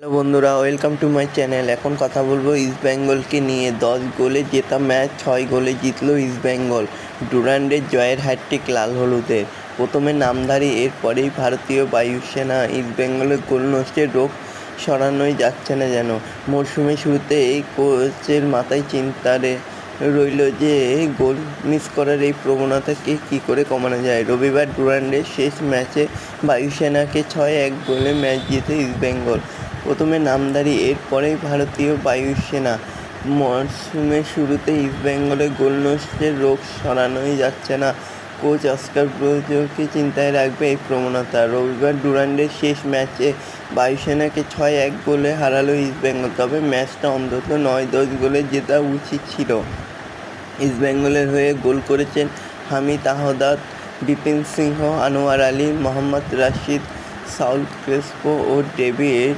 Hello বন্ধুরা, welcome to my channel. এখন কথা বলব ইস্ট বেঙ্গলকে নিয়ে। দশ গোলে জেতা ম্যাচ, ছয় গোলে জিতলো ইস্ট বেঙ্গল। ডুরান্ডের জয়ের হ্যাটট্রিক লাল হলুদের। প্রথমে নামধারী এরপরেই ভারতীয় বায়ুসেনা ইস্ট বেঙ্গলের গোল নষ্টের রোগ সরানোই যাচ্ছে না যেন। মরশুমে শুরুতে এই কোচের মাথায় চিন্তারে রইল যে, গোল মিস করার এই প্রবণতাকে কী করে কমানো যায়? রবিবার ডুরান্ডের শেষ ম্যাচে বায়ুসেনাকে ছয় এক গোলে ম্যাচ জিতে ইস্ট বেঙ্গল। প্রথমে নামদারি, এরপরেই ভারতীয় বায়ুসেনা। মরশুমের শুরুতে ইস্ট বেঙ্গলের গোল রোগ সরানোই যাচ্ছে না। কোচ অস্কার ব্রুজকে চিন্তায় রাখবে এই প্রবণতা। রবিবার ডুরান্ডের শেষ ম্যাচে বায়ুসেনাকে ছয় এক গোলে হারালো ইস্ট বেঙ্গল, তবে ম্যাচটা অন্তত নয় দশ গোলে জেতা উচিত ছিল। ইস্ট বেঙ্গলের হয়ে গোল করেছেন হামিদ আহদাদ বিপিন সিংহ, আনোয়ার আলী, মোহাম্মদ রাশিদ, সাউল ক্রেসপো ও ডেভিড